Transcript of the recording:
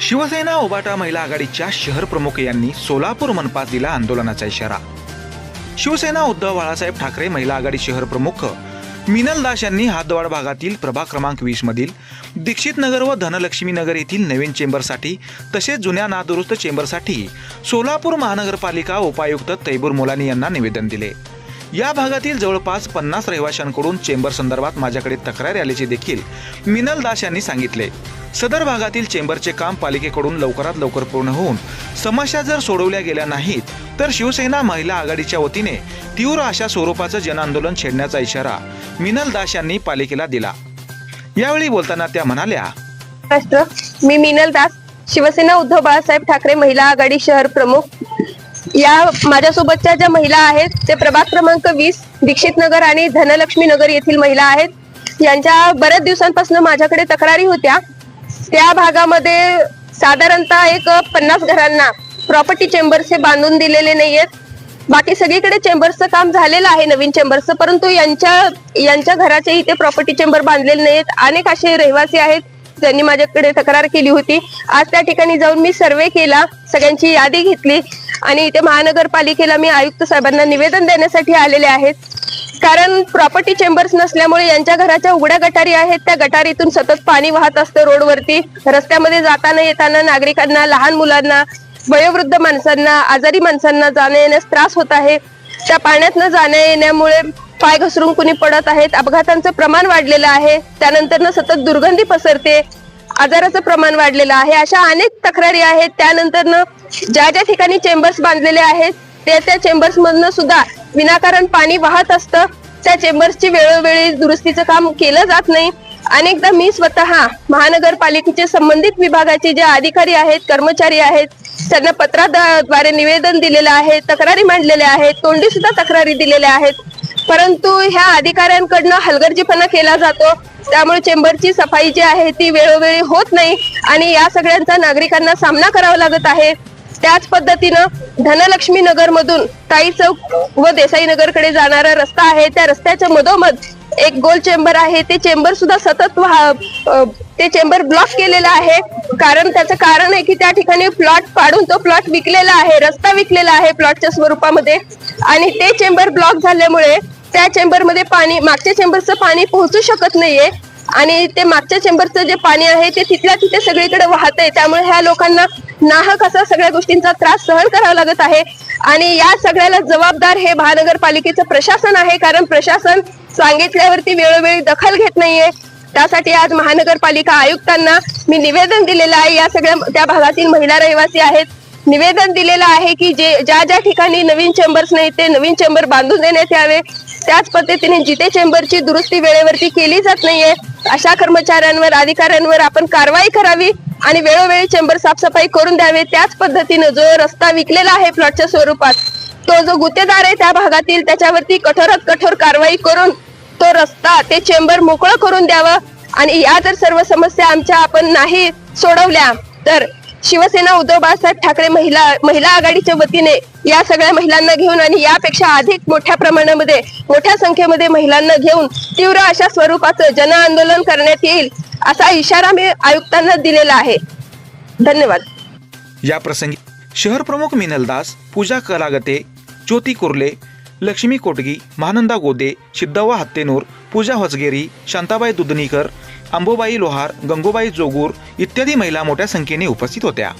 शिवसेना ओबाटा महिला आघाडीच्या शहर प्रमुख यांनी सोलापूर मनपा दिला आंदोलनाचा इशारा. शिवसेना उद्धव बाळासाहेब ठाकरे महिला आघाडी शहर प्रमुख मिनल दास यांनी हातदवाड भागातील प्रभाग क्रमांक वीस मधील दीक्षित नगर व धनलक्ष्मी नगर येथील नवीन चेंबरसाठी तसेच जुन्या नादुरुस्त चेंबरसाठी सोलापूर महानगरपालिका उपायुक्त तैबूर मोलानी यांना निवेदन दिले. या भागातील जवळपास पन्नास रहिवाशांकडून चेंबर संदर्भात माझ्याकडे तक्रार आल्याचे देखील मिनल दास यांनी सांगितले. सदर भागातील चेंबरचे काम पालिकेकडून लवकरात लवकर पूर्ण होऊन समस्या जर सोडवल्या गेल्या नाहीत तर शिवसेना महिला आघाडीच्या वतीने तीव्र अशा स्वरूपाचं जनआंदोलन छेडण्याचा इशारा मिनल दास यांनी पालिकेला दिला. यावेळी बोलताना त्या म्हणाल्या मी मिनल दास शिवसेना उद्धव बाळासाहेब ठाकरे महिला आघाडी शहर प्रमुख. या माझ्यासोबतच्या ज्या महिला आहेत ते प्रभाग क्रमांक वीस दीक्षित नगर आणि धनलक्ष्मी नगर येथील महिला आहेत. यांच्या बऱ्याच दिवसांपासून माझ्याकडे तक्रारी होत्या. त्या भागामध्ये साधारणतः एक पन्नास घरांना प्रॉपर्टी चेंबर्स हे बांधून दिलेले नाहीयेत. बाकी सगळीकडे चेंबर्सचं काम झालेलं आहे नवीन चेंबर्सचं परंतु यांच्या यांच्या घराचे इथे प्रॉपर्टी चेंबर बांधलेले नाहीत अनेक असे रहिवासी आहेत त्यांनी माझ्याकडे तक्रार केली होती. आज त्या ठिकाणी जाऊन मी सर्वे केला. सगळ्यांची यादी घेतली. आणि इथे महानगरपालिकेला मी आयुक्त साहेबांना निवेदन देण्यासाठी आलेले आहेत. कारण प्रॉपर्टी चेंबर्स नसल्यामुळे यांच्या घराच्या उघड्या गटारी आहेत. त्या गटारीतून सतत पाणी वाहत असतं रोडवरती. रस्त्यामध्ये जाताना येताना नागरिकांना लहान मुलांना वयोवृद्ध माणसांना आजारी माणसांना जाण्या येण्यास त्रास होत आहे. त्या पाण्यात न जाण्या येण्यामुळे पाय घसरून कुणी पडत आहेत. अपघातांचं प्रमाण वाढलेलं आहे. त्यानंतर सतत दुर्गंधी पसरते. आजाराचं प्रमाण वाढलेलं आहे. अशा अनेक तक्रारी आहेत. त्यानंतर ज्या ज्या ठिकाणी चेंबर्स बांधलेले आहेत त्या त्या चेंबर्स मधनं सुद्धा विनाकारण पाणी वाहत असतं. त्या चेंबर्सची वेळोवेळी दुरुस्तीचं काम केलं जात नाही. अनेकदा मी स्वतः महानगरपालिकेचे संबंधित विभागाचे जे अधिकारी आहेत कर्मचारी आहेत त्यांना पत्राद्वारे निवेदन दिलेलं आहे तक्रारी मांडलेल्या आहेत तोंडी सुद्धा तक्रारी दिलेल्या आहेत. परंतु ह्या अधिकाऱ्यांकडनं हलगर्जीपणा केला जातो. त्यामुळे चेंबरची सफाई जी आहे ती वेळोवेळी होत नाही आणि या सगळ्यांचा नागरिकांना सामना करावा लागत आहे. त्याच पद्धतीनं धनलक्ष्मी नगर मधून ताई चौक व देसाई नगरकडे जाणारा रस्ता आहे. त्या रस्त्याच्या मधोमध एक गोल चेंबर आहे. ते चेंबर सुद्धा सतत वाह- ते चेंबर ब्लॉक केलेलं आहे. कारण त्याचं कारण आहे की त्या ठिकाणी प्लॉट पाडून तो प्लॉट विकलेला आहे. रस्ता विकलेला आहे प्लॉटच्या स्वरूपामध्ये. आणि ते चेंबर ब्लॉक झाल्यामुळे त्या चेंबरमध्ये पाणी मागच्या चेंबरचं पाणी पोहोचू शकत नाहीये. आणि ते मागच्या चेंबरचं जे पाणी आहे ते तिथल्या तिथे सगळीकडे वाहतंय. त्यामुळे ह्या लोकांना नाहक असा सगळ्या गोष्टींचा त्रास सहन करावा लागत आहे. आणि या सगळ्याला जबाबदार हे महानगरपालिकेचं प्रशासन आहे कारण प्रशासन सांगितल्यावरती वेळोवेळी दखल घेत नाहीये. त्यासाठी आज महानगरपालिका आयुक्तांना मी निवेदन दिलेलं आहे. या सगळ्या त्या भागातील महिला रहिवासी आहेत. निवेदन दिलेलं आहे की जे ज्या ज्या ठिकाणी नवीन चेंबर्स नाही ते नवीन चेंबर बांधून देण्यात यावे. त्याच पद्धतीने जिथे चेंबरची दुरुस्ती वेळेवरती केली जात नाहीये अशा कर्मचाऱ्यांवर अधिकाऱ्यांवर आपण कारवाई करावी आणि वेळोवेळी चेंबर साफसफाई करून द्यावे. त्याच पद्धतीने जो रस्ता विकलेला आहे प्लॉटच्या स्वरूपात तो जो गुत्तेदार आहे त्या भागातील त्याच्यावरती कठोरात कठोर कारवाई करून तो रस्ता ते चेंबर मोकळं करून द्यावं. आणि या जर सर्व समस्या आमच्या आपण नाही सोडवल्या तर शिवसेना उद्धव बाळासाहेब ठाकरे महिला महिला आघाडीच्या वतीने या सगळ्या महिलांना घेऊन आणि यापेक्षा अधिक मोठ्या प्रमाणामध्ये मोठ्या संख्येमध्ये महिलांना घेऊन तीव्र अशा स्वरूपाचं जन आंदोलन करण्यात येईल असा इशारा मी आयुक्तांना दिलेला आहे. धन्यवाद. या प्रसंगी शहर प्रमुख मिनल दास पूजा कलागते ज्योती कुर्ले लक्ष्मी कोटगी महानंदा गोदे सिद्धवा हत्तेनूर पूजा हजगेरी शांताबाई दुधनीकर अंबोबाई लोहार गंगूबाई जोगूर इत्यादी महिला मोठ्या संख्येने उपस्थित होत्या.